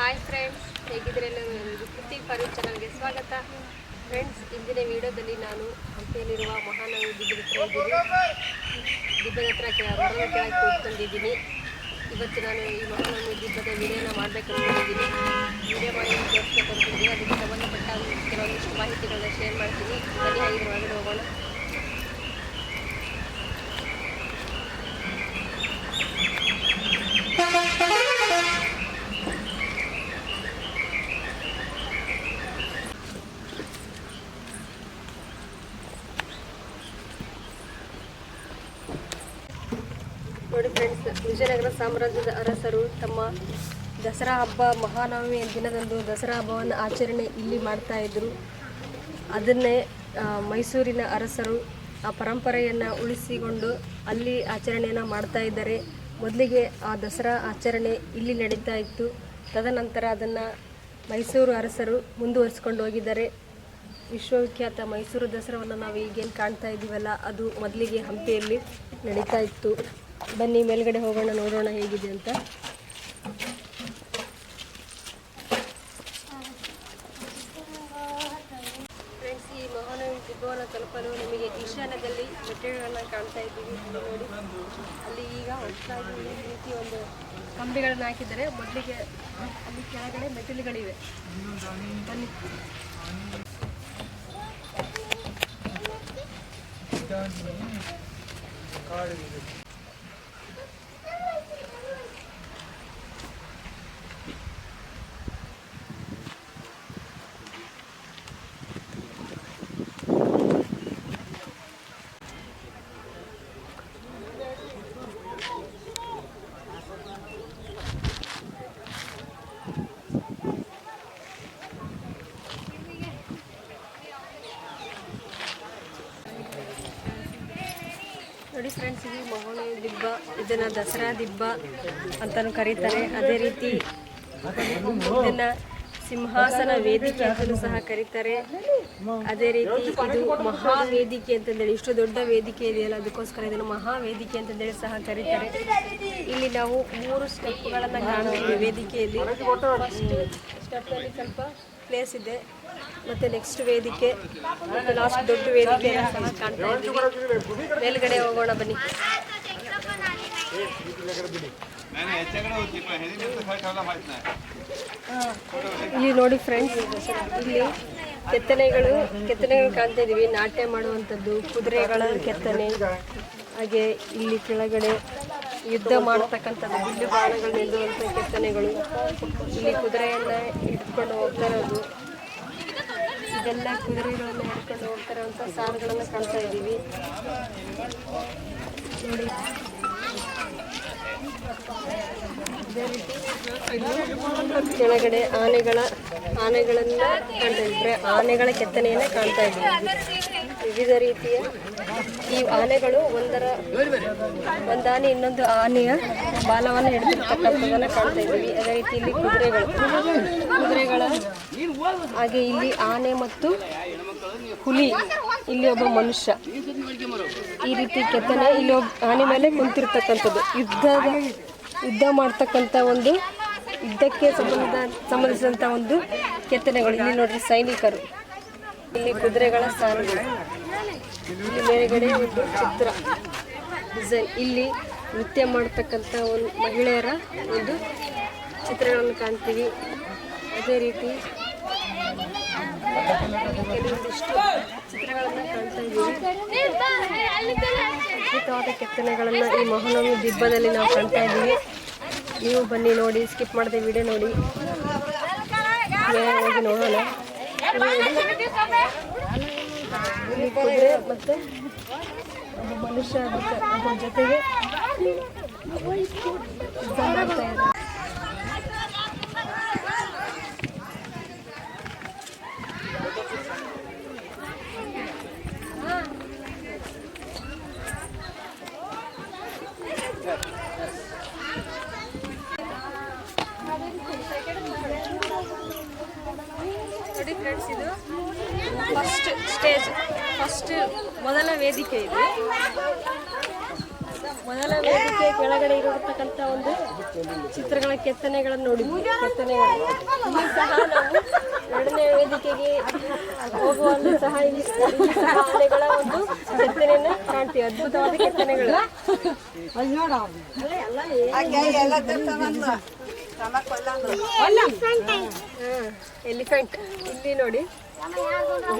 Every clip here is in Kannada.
ಹಾಯ್ ಫ್ರೆಂಡ್ಸ್ ಹೇಗಿದ್ರೆ ಕೃತಿ ಫಾರೂಕ್ ಚಾನಲ್ಗೆ ಸ್ವಾಗತ. ಫ್ರೆಂಡ್ಸ್ ಇಂದಿನ ವಿಡಿಯೋದಲ್ಲಿ ನಾನು ಹಂಪಿಯಲ್ಲಿರುವ ಮಹಾನವಿ ಬಿದ್ದಿನ ಹತ್ರ ಇದ್ದೀನಿ. ದಿಬ್ಬದ ಹತ್ರ ಮರದ ಕೆಳಗೆ ಕೂತ್ಕೊಂಡಿದ್ದೀನಿ. ಇವತ್ತು ನಾನು ಈ ಮಹಾನವಮಿ ದಿಬ್ಬದ ವಿಡಿಯೋನ ಮಾಡಬೇಕು ಅಂದ್ಕೊಂಡಿದ್ದೀನಿ ವಿಡಿಯೋ ಮಾಡಿ ತೋರಿಸ್ಬೇಕಂತಿದ್ದೀನಿ ಅದಕ್ಕೆ ಸಂಬಂಧಪಟ್ಟ ಕೆಲವೊಂದಿಷ್ಟು ಮಾಹಿತಿಗಳನ್ನ ಶೇರ್ ಮಾಡ್ತೀನಿ. ಸರಿಯಾಗಿ ಒಳಗಡೆ ಹೋಗೋಣ ನೋಡಿ ಫ್ರೆಂಡ್ಸ್ ವಿಜಯನಗರ ಸಾಮ್ರಾಜ್ಯದ ಅರಸರು ತಮ್ಮ ದಸರಾ ಹಬ್ಬ ಮಹಾನವಮಿ ದಿನದಂದು ದಸರಾ ಹಬ್ಬವನ್ನು ಆಚರಣೆ ಇಲ್ಲಿ ಮಾಡ್ತಾ ಇದ್ದರು ಅದನ್ನೇ ಮೈಸೂರಿನ ಅರಸರು ಆ ಪರಂಪರೆಯನ್ನು ಉಳಿಸಿಕೊಂಡು ಅಲ್ಲಿ ಆಚರಣೆಯನ್ನು ಮಾಡ್ತಾ ಇದ್ದಾರೆ. ಮೊದಲಿಗೆ ಆ ದಸರಾ ಆಚರಣೆ ಇಲ್ಲಿ ನಡೀತಾ ಇತ್ತು. ತದನಂತರ ಅದನ್ನು ಮೈಸೂರು ಅರಸರು ಮುಂದುವರಿಸ್ಕೊಂಡು ಹೋಗಿದ್ದಾರೆ. ವಿಶ್ವವಿಖ್ಯಾತ ಮೈಸೂರು ದಸರಾವನ್ನು ನಾವು ಈಗೇನು ಕಾಣ್ತಾ ಇದ್ದೀವಲ್ಲ ಅದು ಮೊದಲಿಗೆ ಹಂಪಿಯಲ್ಲಿ ನಡೀತಾ ಇತ್ತು. ಬನ್ನಿ, ಮೇಲ್ಗಡೆ ಹೋಗೋಣ, ನೋಡೋಣ ಹೇಗಿದೆ ಅಂತ. ಫ್ರೆಂಡ್ಸ್ ಈ ತಲುಪಲು ನಿಮಗೆ ಈಶಾನ್ಯದಲ್ಲಿ ಮೆಟ್ಟಿಲುಗಳನ್ನು ಕಾಣ್ತಾ ಇದ್ದೀವಿ. ನೋಡಿ, ಅಲ್ಲಿ ಈಗ ಹೊಸದಾಗಿ ಈ ರೀತಿ ಒಂದು ಕಂಬಿಗಳನ್ನು ಹಾಕಿದ್ದಾರೆ. ಮೊದಲಿಗೆ ಅಲ್ಲಿ ಕೆಳಗಡೆ ಮೆಟ್ಟಿಲುಗಳಿವೆ. ಬನ್ನಿ. ನೋಡಿ ಫ್ರೆಂಡ್ಸ್ ಮಹೋಣೆ ದಿಬ್ಬ, ಇದನ್ನ ದಸರಾ ದಿಬ್ಬ ಅಂತಾನು ಕರೀತಾರೆ. ಅದೇ ರೀತಿ ಇದನ್ನ ಸಿಂಹಾಸನ ವೇದಿಕೆ ಅಂತಲೂ ಸಹ ಕರೀತಾರೆ. ಅದೇ ರೀತಿ ಇದು ಮಹಾವೇದಿಕೆ ಅಂತಂದೇಳಿ, ಇಷ್ಟು ದೊಡ್ಡ ವೇದಿಕೆ ಇದೆಯಲ್ಲ, ಅದಕ್ಕೋಸ್ಕರ ಇದನ್ನು ಮಹಾವೇದಿಕೆ ಅಂತಂದೇಳಿ ಸಹ ಕರೀತಾರೆ. ಇಲ್ಲಿ ನಾವು ಮೂರು ಸ್ಟೆಪ್ಗಳನ್ನು ಕಾಣ್ತೀವಿ ವೇದಿಕೆಯಲ್ಲಿ. ಸ್ಟೆಪ್ಪಲ್ಲಿ ಸ್ವಲ್ಪ ಪ್ಲೇಸ್ ಇದೆ. ಮತ್ತೆ ನೆಕ್ಸ್ಟ್ ವೇದಿಕೆ, ಮತ್ತೆ ಲಾಸ್ಟ್ ದೊಡ್ಡ ವೇದಿಕೆ ಕಾಣ್ತಾ ಮೇಲ್ಗಡೆ ಹೋಗೋಣ ಬನ್ನಿ. ಇಲ್ಲಿ ನೋಡಿ ಫ್ರೆಂಡ್ಸ್ ಇಲ್ಲಿ ಕೆತ್ತನೆಗಳು ಕೆತ್ತನೆಗಳು ಕಾಣ್ತಾ ಇದೀವಿ ನಾಟ್ಯ ಮಾಡುವಂಥದ್ದು, ಕುದುರೆಗಳ ಕೆತ್ತನೆ, ಹಾಗೆ ಇಲ್ಲಿ ಕೆಳಗಡೆ ಯುದ್ಧ ಮಾಡತಕ್ಕಂಥದ್ದು ಬಿಲ್ಲು ಬಾಣಗಳು ನಿಲ್ಲುವಂಥ ಕೆತ್ತನೆಗಳು. ಇಲ್ಲಿ ಕುದುರೆಯನ್ನ ಇಟ್ಕೊಂಡು ಹೋಗ್ತಾ ಇರೋದು. ಇದೆಲ್ಲ ಕುದುರೆಗಳನ್ನ ಹಿಡ್ಕೊಂಡು ಹೋಗ್ತಾರೆ ಅಂತ ಸಾರುಗಳನ್ನ ಕಾಣ್ತಾ ಇದ್ದೀವಿ. ನೋಡಿ ಕೆಳಗಡೆ ಆನೆಗಳ, ಆನೆಗಳನ್ನ ಕಾಣ್ತಾ ಆನೆಗಳ ಕೆತ್ತನೆಯನ್ನ ಕಾಣ್ತಾ ಇದ್ದೀವಿ. ವಿವಿಧ ರೀತಿಯ ಈ ಆನೆಗಳು ಒಂದರ ಒಂದಾನೆ ಇನ್ನೊಂದು ಆನೆಯ ಬಾಲವನ್ನು ಹಿಡಿದಿರ್ತಕ್ಕಂಥದ್ದನ್ನ ಕಾಣ್ತಾ ಇದ್ದೀವಿ. ಅದೇ ರೀತಿ ಇಲ್ಲಿ ಕುದುರೆಗಳು. ಕುದುರೆಗಳ ಹಾಗೆ ಇಲ್ಲಿ ಆನೆ ಮತ್ತು ಹುಲಿ. ಇಲ್ಲಿ ಒಬ್ಬ ಮನುಷ್ಯ. ಈ ರೀತಿ ಕೆತ್ತನೆ ಇಲ್ಲಿ ಒಬ್ಬ ಆನೆ ಮೇಲೆ ಕುಂತಿರ್ತಕ್ಕಂಥದ್ದು ಯುದ್ಧದ ಯುದ್ಧ ಮಾಡ್ತಕ್ಕಂಥ ಒಂದು ಯುದ್ಧಕ್ಕೆ ಸಂಬಂಧ ಸಂಬಂಧಿಸಿದಂಥ ಒಂದು ಕೆತ್ತನೆಗಳು. ಇಲ್ಲಿ ನೋಡ್ರಿ ಸೈನಿಕರು. ಇಲ್ಲಿ ಕುದುರೆಗಳ ಸ್ಥಾನಗಳು ಇಲ್ಲಿ ಮೇಲ್ಗಡೆ ಒಂದು ಚಿತ್ರ. ಡಿಸೈನ್. ಇಲ್ಲಿ ನೃತ್ಯ ಮಾಡ್ತಕ್ಕಂಥ ಒಂದು ಮಹಿಳೆಯರ ಒಂದು ಚಿತ್ರಗಳನ್ನು ಕಾಣ್ತೀವಿ. ಅದೇ ರೀತಿ ಕಾಣ್ತಾ ಅದ್ಭುತವಾದ ಕೆತ್ತನೆಗಳನ್ನು ಈ ಮಹಾನವಮಿ ದಿಬ್ಬದಲ್ಲಿ ನಾವು ಕಾಣ್ತಾ ಇದ್ದೀವಿ. ನೀವು ಬನ್ನಿ ನೋಡಿ ಸ್ಕಿಪ್ ಮಾಡದೆ ವಿಡಿಯೋ ನೋಡಿ. ಹೋಗಿ ನೋಡೋಣ. ಮತ್ತೆ ಮನುಷ್ಯ ಅದ್ರ ಜೊತೆಗೆ ಫಸ್ಟ್ ಸ್ಟೇಜ್ ಫಸ್ಟ್ ಮೊದಲ ವೇದಿಕೆ ಇದು. ಮೊದಲ ವೇದಿಕೆ ಕೆಳಗಡೆ ಇರತಕ್ಕಂಥ ಒಂದು ಚಿತ್ರಗಳ ಕೆತ್ತನೆಗಳನ್ನು ನೋಡಿ ಕೆತ್ತನೆಗಳು ಇಲ್ಲಿ ಸಹ ನಾವು ಎರಡನೇ ವೇದಿಕೆಗೆ ಹೋಗುವಲ್ಲಿ ಸಹ ಇಲ್ಲಿ ಕೆತ್ತನೆಗಳ ಸಹ ಒಂದು ಕೆತ್ತನೆಯನ್ನ ಕಾಣ್ತೀವಿ. ಅದ್ಭುತವಾದ ಕೆತ್ತನೆಗಳು. ಎಲಿಫೆಂಟ್. ಇಲ್ಲಿ ನೋಡಿ.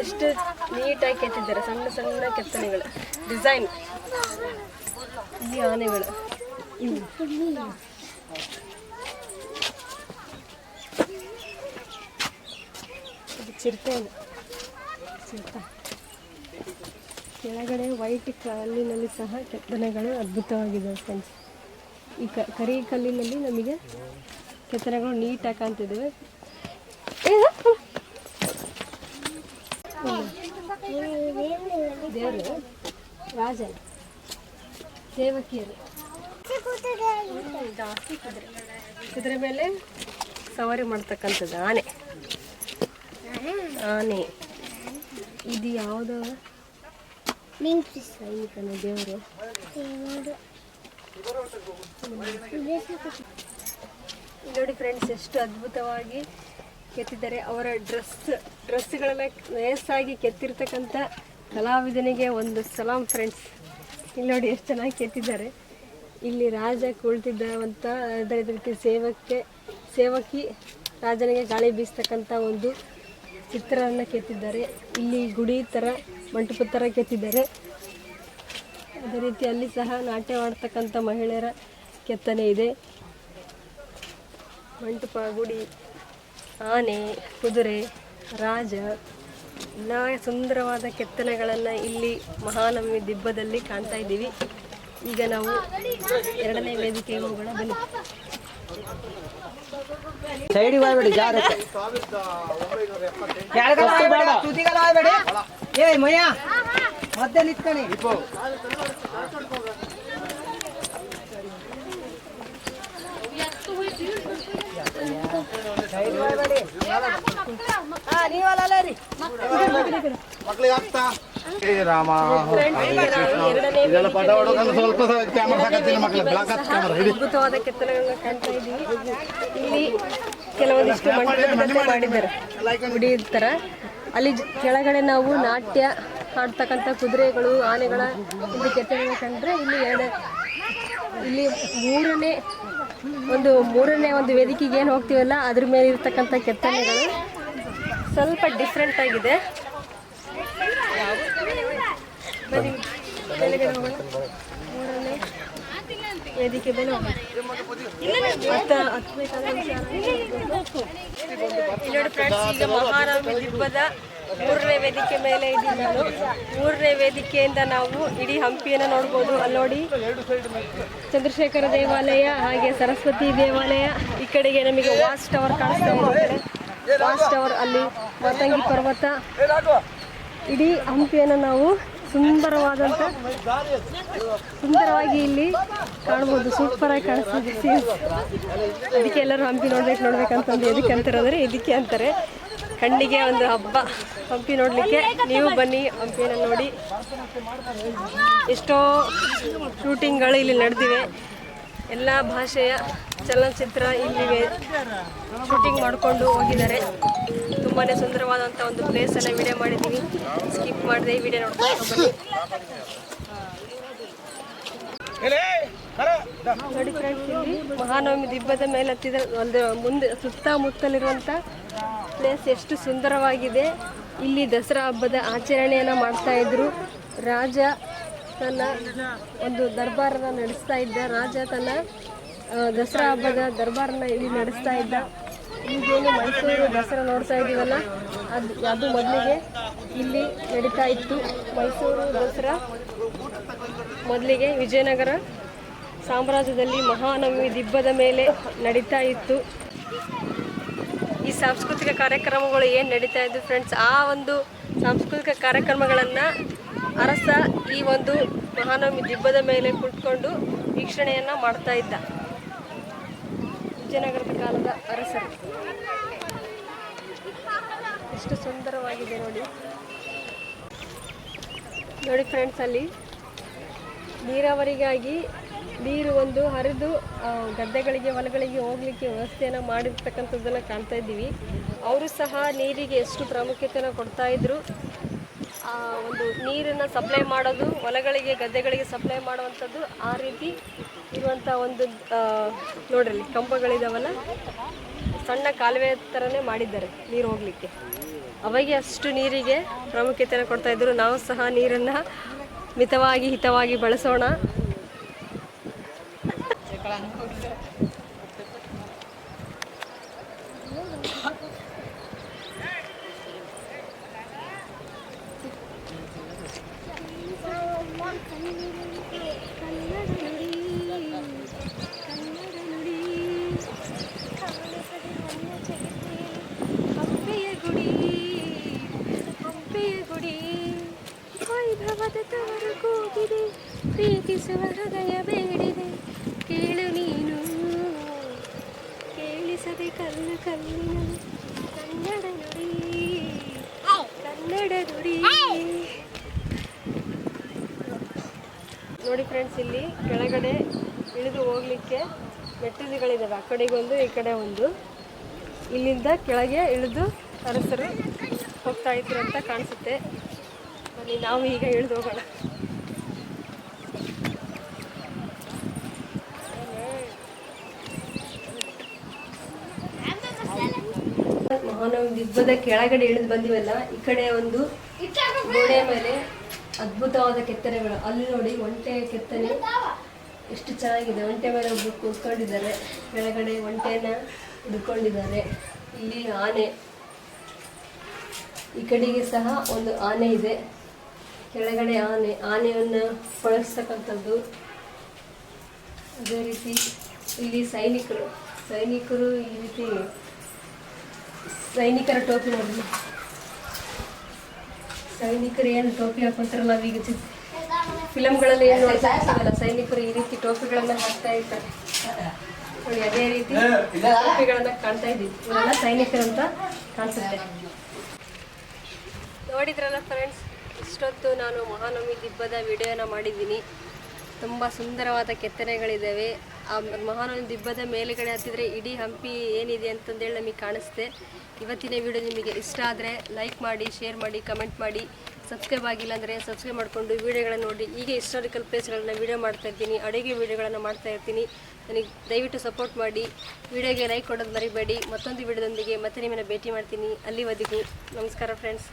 ಎಷ್ಟು ನೀಟಾಗಿ ಕೆತ್ತಿದ್ದಾರೆ, ಸಣ್ಣ ಸಣ್ಣ ಕೆತ್ತನೆಗಳು. ಡಿಸೈನ್. ಈ ಆನೆಗಳು. ಇದು ಚಿರತೆನು ಚಿರತೆ. ಕೆಳಗಡೆ ವೈಟ್ ಕಲ್ಲಿನಲ್ಲಿ ಸಹ ಕೆತ್ತನೆಗಳು ಅದ್ಭುತವಾಗಿದೆ ಫ್ರೆಂಡ್ಸ್ ಈ ಕರಿ ಕಲ್ಲಿನಲ್ಲಿ ನಮಗೆ ಕೆತ್ತನೆಗಳು ನೀಟಾಗಿ ಕಾಣ್ತಿದ್ದಾವೆ. ದೇವರು ರಾಜ ದೇವಕಿಯರು ಜಾಸ್ತಿ ಮೇಲೆ ಸವಾರಿ ಮಾಡ್ತಕ್ಕಂಥದ್ದು ಆನೆ. ಆನೆ. ಇದು ಯಾವುದೋ? ಸೈನಿಕನ ದೇವರು ನೋಡಿ ಫ್ರೆಂಡ್ಸ್ ಎಷ್ಟು ಅದ್ಭುತವಾಗಿ ಕೆತ್ತಿದ್ದಾರೆ ಅವರ ಡ್ರೆಸ್. ಡ್ರೆಸ್ಗಳೆಲ್ಲ ನಯಸ್ಸಾಗಿ ಕೆತ್ತಿರ್ತಕ್ಕಂಥ ಕಲಾವಿದನಿಗೆ ಒಂದು ಸಲಾಂ ಫ್ರೆಂಡ್ಸ್ ಇಲ್ಲಿ ನೋಡಿ ಎಷ್ಟು ಚೆನ್ನಾಗಿ ಕೆತ್ತಿದ್ದಾರೆ. ಇಲ್ಲಿ ರಾಜ ಕುಳಿತಿದ್ದಂಥ ಅದೇ ರೀತಿ ಸೇವಕ್ಕೆ, ಸೇವಕಿ ರಾಜನಿಗೆ ಗಾಳಿ ಬೀಸ್ತಕ್ಕಂಥ ಒಂದು ಚಿತ್ರವನ್ನು ಕೆತ್ತಿದ್ದಾರೆ. ಇಲ್ಲಿ ಗುಡಿ ಥರ ಮಂಟಪ ಥರ ಕೆತ್ತಿದ್ದಾರೆ. ಅದೇ ರೀತಿ ಅಲ್ಲಿ ಸಹ ನಾಟ್ಯವಾಡ್ತಕ್ಕಂಥ ಮಹಿಳೆಯರ ಕೆತ್ತನೆ ಇದೆ. ಮಂಟಪ, ಗುಡಿ, ಆನೆ, ಕುದುರೆ ರಾಜ ನಾ ಸುಂದರವಾದ ಕೆತ್ತನೆಗಳನ್ನು ಇಲ್ಲಿ ಮಹಾನವಮಿ ದಿಬ್ಬದಲ್ಲಿ ಕಾಣ್ತಾ ಇದ್ದೀವಿ. ಈಗ ನಾವು ಎರಡನೇ ವೇದಿಕೆಗೆ ಹೋಗೋಣ ಬನ್ನಿ. ಸೈಡ್ ಹೋಗ್ಬೇಡಿ ಜಾರಕ್ಕೆ ಹೋಗ್ಬೇಡ ಏ ಮಯ್ಯ. ಮಧ್ಯೆ ನಿಂತ್ಕಣಿ ಸೈಡ್ ಹೋಗ್ಬೇಡಿ. ರಾಮ ಇದೆಲ್ಲ ಹೊಡೋಕಂದ್ರೆ ಸ್ವಲ್ಪ ಕ್ಯಾಮರಾ ಸಾಕತ್ತಿಲ್ಲ ಮಕ್ಳಿಗೆ ಬ್ಲಾಕ್ ಹತ್ತು ಕ್ಯಾಮರಾ ಹಿಡಿ. ಅದ್ಭುತವಾದ ಕೆತ್ತನೆಗಳನ್ನ ಕಾಣ್ತಾ ಇದ್ದೀವಿ ಇಲ್ಲಿ ಕೆಲವೊಂದಿಷ್ಟು ಮಾಡಿದ್ದಾರೆ. ಗುಡಿ ಥರ ಅಲ್ಲಿ ಕೆಳಗಡೆ ನಾವು ನಾಟ್ಯ ಆಡ್ತಕ್ಕಂಥ ಕುದುರೆಗಳು ಆನೆಗಳ ಇಲ್ಲಿ ಕೆತ್ತನೆಗಳನ್ನ ಕಂಡ್ರೆ ಇಲ್ಲಿ ಎರಡು ಇಲ್ಲಿ ಮೂರನೇ ಒಂದು ಮೂರನೇ ಒಂದು ವೇದಿಕೆಗೆ ಏನು ಹೋಗ್ತೀವಲ್ಲ ಅದ್ರ ಮೇಲೆ ಇರ್ತಕ್ಕಂಥ ಕೆತ್ತನೆಗಳು. ಸ್ವಲ್ಪ ಡಿಫ್ರೆಂಟ್ ಆಗಿದೆ. ವೇದಿಕೆ ಮೇಲೆ ಈಗ ದಿಬ್ಬದ ಮೂರನೇ ವೇದಿಕೆ ಮೇಲೆ ಇದ್ದೀನಿ ಮೂರನೇ ವೇದಿಕೆಯಿಂದ ನಾವು ಇಡೀ ಹಂಪಿಯನ್ನು ನೋಡ್ಬೋದು. ಅಲ್ಲಿ ನೋಡಿ, ಚಂದ್ರಶೇಖರ ದೇವಾಲಯ ಹಾಗೆ ಸರಸ್ವತಿ ದೇವಾಲಯ. ಈ ಕಡೆಗೆ ನಮಗೆ ವಾಚ್ ಟವರ್ ಕಾಣಿಸ್ತಾ ಇದೆ. ವಾಚ್ ಟವರ್ ಅಲ್ಲಿ ಮಾತಂಗಿ ಪರ್ವತ. ಇಡೀ ಹಂಪಿಯನ್ನು ನಾವು ಸುಂದರವಾದಂಥ ಸುಂದರವಾಗಿ ಇಲ್ಲಿ ಕಾಣ್ಬೋದು ಸೂಪರಾಗಿ ಕಾಣಿಸ್ತಿದೆ. ಅದಕ್ಕೆ ಎಲ್ಲರೂ ಹಂಪಿ ನೋಡ್ಬೇಕು, ನೋಡ್ಬೇಕಂತಂದು ಎದಕ್ಕೆ ಅಂತಾರೆ ಇದಕ್ಕೆ ಅಂತಾರೆ? ಕಣ್ಣಿಗೆ ಒಂದು ಹಬ್ಬ. ಹಂಪಿ ನೋಡಲಿಕ್ಕೆ ನೀವು ಬನ್ನಿ, ಹಂಪಿಯನ್ನು ನೋಡಿ. ಎಷ್ಟೋ ಶೂಟಿಂಗ್ಗಳು ಇಲ್ಲಿ ನಡೆದಿವೆ. ಎಲ್ಲ ಭಾಷೆಯ ಚಲನಚಿತ್ರ ಇಲ್ಲಿ ಶೂಟಿಂಗ್ ಮಾಡಿಕೊಂಡು ಹೋಗಿದ್ದಾರೆ. ತುಂಬಾ ಸುಂದರವಾದಂಥ ಒಂದು ಪ್ಲೇಸನ್ನು ವಿಡಿಯೋ ಮಾಡಿದ್ದೀವಿ. ಸ್ಕಿಪ್ ಮಾಡಿದೆ ಈ ವಿಡಿಯೋ ನೋಡ್ಕೊಂಡು ಬನ್ನಿ. ನೋಡಿ ಫ್ರೆಂಡ್ಸ್ ಇಲ್ಲಿ ಮಹಾನವಮಿ ದಿಬ್ಬದ ಮೇಲೆ ಹತ್ತಿದ ಒಂದು ಮುಂದೆ ಸುತ್ತಮುತ್ತಲಿರುವಂಥ ಪ್ಲೇಸ್ ಎಷ್ಟು ಸುಂದರವಾಗಿದೆ. ಇಲ್ಲಿ ದಸರಾ ಹಬ್ಬದ ಆಚರಣೆಯನ್ನು ಮಾಡ್ತಾ ಇದ್ರು. ರಾಜ ತನ್ನ ಒಂದು ದರ್ಬಾರನ್ನ ನಡೆಸ್ತಾ ಇದ್ದ. ರಾಜ ತನ್ನ ದಸರಾ ಹಬ್ಬದ ದರ್ಬಾರನ್ನ ಇಲ್ಲಿ ನಡೆಸ್ತಾ ಇದ್ದ. ಈಗೇನು ಮೈಸೂರು ದಸರಾ ನೋಡ್ತಾ ಇದ್ದೀವಲ್ಲ ಅದು ಅದು ಮೊದಲಿಗೆ ಇಲ್ಲಿ ನಡೀತಾ ಇತ್ತು. ಮೈಸೂರು ದಸರಾ ಮೊದಲಿಗೆ ವಿಜಯನಗರ ಸಾಮ್ರಾಜ್ಯದಲ್ಲಿ ಮಹಾನವಮಿ ದಿಬ್ಬದ ಮೇಲೆ ನಡೀತಾ ಇತ್ತು. ಈ ಸಾಂಸ್ಕೃತಿಕ ಕಾರ್ಯಕ್ರಮಗಳು ಏನು ನಡೀತಾ ಇದ್ದು ಫ್ರೆಂಡ್ಸ್ ಆ ಒಂದು ಸಾಂಸ್ಕೃತಿಕ ಕಾರ್ಯಕ್ರಮಗಳನ್ನು ಅರಸ ಈ ಒಂದು ಮಹಾನವಮಿ ದಿಬ್ಬದ ಮೇಲೆ ಕುಳಿತುಕೊಂಡು ವೀಕ್ಷಣೆಯನ್ನು ಮಾಡ್ತಾ ಇದ್ದ. ವಿಜಯನಗರದ ಕಾಲದ ಅರಸರು. ಎಷ್ಟು ಸುಂದರವಾಗಿದೆ ನೋಡಿ. ನೋಡಿ ಫ್ರೆಂಡ್ಸ್ ಅಲ್ಲಿ ನೀರಾವರಿಗಾಗಿ ನೀರು ಒಂದು ಹರಿದು ಗದ್ದೆಗಳಿಗೆ, ಹೊಲಗಳಿಗೆ ಹೋಗ್ಲಿಕ್ಕೆ ವ್ಯವಸ್ಥೆಯನ್ನು ಮಾಡಿರ್ತಕ್ಕಂಥದ್ದನ್ನು ಕಾಣ್ತಾ ಇದ್ದೀವಿ. ಅವರು ಸಹ ನೀರಿಗೆ ಎಷ್ಟು ಪ್ರಾಮುಖ್ಯತೆಯನ್ನು ಕೊಡ್ತಾ ಇದ್ರು. ಆ, ಒಂದು ನೀರನ್ನು ಸಪ್ಲೈ ಮಾಡೋದು, ಹೊಲಗಳಿಗೆ, ಗದ್ದೆಗಳಿಗೆ ಸಪ್ಲೈ ಮಾಡುವಂಥದ್ದು ಆ ರೀತಿ ಇರುವಂಥ ಒಂದು ನೋಡ್ರಿ ಕಂಬಗಳಿದಾವಲ್ಲ? ಸಣ್ಣ ಕಾಲುವೆ ಥರನೇ ಮಾಡಿದ್ದಾರೆ ನೀರು ಹೋಗಲಿಕ್ಕೆ. ಅವಾಗೆ ಅಷ್ಟು ನೀರಿಗೆ ಪ್ರಾಮುಖ್ಯತೆಯನ್ನು ಕೊಡ್ತಾ ಇದ್ರು. ನಾವು ಸಹ ನೀರನ್ನು ಮಿತವಾಗಿ ಹಿತವಾಗಿ ಬಳಸೋಣ ಕನ್ನಡ ನುಡಿ ಕನ್ನಡ ನುಡಿ ಕಾಣಿಸದೆ ನನ್ನ ಜಗತ್ತೇ ಹಂಪೆಯ ಗುಡಿ ಹಂಪೆಯ ಗುಡಿ ವೈಭವದ ತವರು ಕೂಗಿದೆ, ಪ್ರೀತಿಸುವ ಹೃದಯ ಬೇಡಿದೆ. ಕೇಳು ನೀನು, ಕೇಳಿಸದೆ ಕಲ್ಲ ಕಲ್ಲಿನ ಕನ್ನಡ ನುಡಿ ಕನ್ನಡ ನುಡಿ. ನೋಡಿ ಫ್ರೆಂಡ್ಸ್ ಇಲ್ಲಿ ಕೆಳಗಡೆ ಇಳಿದು ಹೋಗ್ಲಿಕ್ಕೆ ಮೆಟ್ಟಿಲುಗಳಿದ್ದಾವೆ ಆ ಕಡೆಗೊಂದು, ಈ ಕಡೆ ಒಂದು. ಇಲ್ಲಿಂದ ಕೆಳಗೆ ಇಳಿದು ಅರಸರು ಹೋಗ್ತಾ ಇದ್ರು ಅಂತ ಕಾಣಿಸುತ್ತೆ. ಅಲ್ಲಿ ನಾವು ಈಗ ಇಳಿದು ಹೋಗೋಣ. ಮಹಾನವ ದಿಬ್ಬದ ಕೆಳಗಡೆ ಇಳಿದು ಬಂದಿವಲ್ಲ, ಈ ಕಡೆ ಒಂದು ಗೋಡೆ ಮೇಲೆ ಅದ್ಭುತವಾದ ಕೆತ್ತನೆಗಳು. ಅಲ್ಲಿ ನೋಡಿ ಒಂಟೆ ಕೆತ್ತನೆ ಎಷ್ಟು ಚೆನ್ನಾಗಿದೆ. ಒಂಟೆ ಮೇಲೆ ಒಬ್ಬರು ಕೂತ್ಕೊಂಡಿದ್ದಾರೆ. ಕೆಳಗಡೆ ಒಂಟೆನ ಹಿಡ್ಕೊಂಡಿದ್ದಾರೆ. ಇಲ್ಲಿ ಆನೆ. ಈ ಕಡೆಗೆ ಸಹ ಒಂದು ಆನೆ ಇದೆ. ಕೆಳಗಡೆ ಆನೆ ಆನೆಯನ್ನು ಬಳಸ್ತಕ್ಕಂಥದ್ದು. ಅದೇ ರೀತಿ ಇಲ್ಲಿ ಸೈನಿಕರು. ಸೈನಿಕರು ಈ ರೀತಿ ಸೈನಿಕರ ಟೋಪಿ ನೋಡಿ. ಸೈನಿಕರು ಏನು ಟೋಪಿ ಹಾಕೊಂತಾರಲ್ಲ ನಾವೀಗ ಫಿಲಮ್ಗಳಲ್ಲಿ ಏನು ನೋಡ್ತಾ ಇರ್ತೀವಲ್ಲ ಸೈನಿಕರು ಈ ರೀತಿ ಟೋಪಿಗಳನ್ನ ಹಾಕ್ತಾ ಇರ್ತಾರೆ. ನೋಡಿ ಅದೇ ರೀತಿ ಟೋಪಿಗಳನ್ನ ಕಾಣ್ತಾ ಇದ್ದೀವಿ. ಇವರೆಲ್ಲ ಸೈನಿಕರು ಅಂತ ಕಾಣಿಸುತ್ತೆ. ನೋಡಿದ್ರಲ್ಲ ಫ್ರೆಂಡ್ಸ್ ಇಷ್ಟೊತ್ತು ನಾನು ಮಹಾನವಮಿ ದಿಬ್ಬದ ವಿಡಿಯೋನ ಮಾಡಿದ್ದೀನಿ. ತುಂಬ ಸುಂದರವಾದ ಕೆತ್ತನೆಗಳಿದ್ದಾವೆ ಆ ಮಹಾನವಮಿ ದಿಬ್ಬದ ಮೇಲುಗಡೆ ಹತ್ತಿದ್ರೆ ಇಡೀ ಹಂಪಿ ಏನಿದೆ ಅಂತಂದೇಳಿ ನಮಗೆ ಕಾಣಿಸುತ್ತೆ ಇವತ್ತಿನ ವಿಡಿಯೋ ನಿಮಗೆ ಇಷ್ಟ ಆದರೆ ಲೈಕ್ ಮಾಡಿ ಶೇರ್ ಮಾಡಿ ಕಮೆಂಟ್ ಮಾಡಿ. ಸಬ್ಸ್ಕ್ರೈಬ್ ಆಗಿಲ್ಲ ಅಂದರೆ ಸಬ್ಸ್ಕ್ರೈಬ್ ಮಾಡಿಕೊಂಡು ವೀಡಿಯೋಗಳನ್ನು ನೋಡಿ. ಈಗ ಹಿಸ್ಟಾರಿಕಲ್ ಪ್ಲೇಸ್ಗಳನ್ನ ವೀಡಿಯೋ ಮಾಡ್ತಾ ಇರ್ತೀನಿ, ಅಡುಗೆ ವೀಡಿಯೋಗಳನ್ನು ಮಾಡ್ತಾ ಇರ್ತೀನಿ. ನನಗೆ ದಯವಿಟ್ಟು ಸಪೋರ್ಟ್ ಮಾಡಿ. ವಿಡಿಯೋಗೆ ಲೈಕ್ ಕೊಡೋದು ಮರಿಬೇಡಿ. ಮತ್ತೊಂದು ವಿಡಿಯೋದೊಂದಿಗೆ ಮತ್ತೆ ನಿಮ್ಮನ್ನು ಭೇಟಿ ಮಾಡ್ತೀನಿ. ಅಲ್ಲಿವರೆಗೂ ನಮಸ್ಕಾರ ಫ್ರೆಂಡ್ಸ್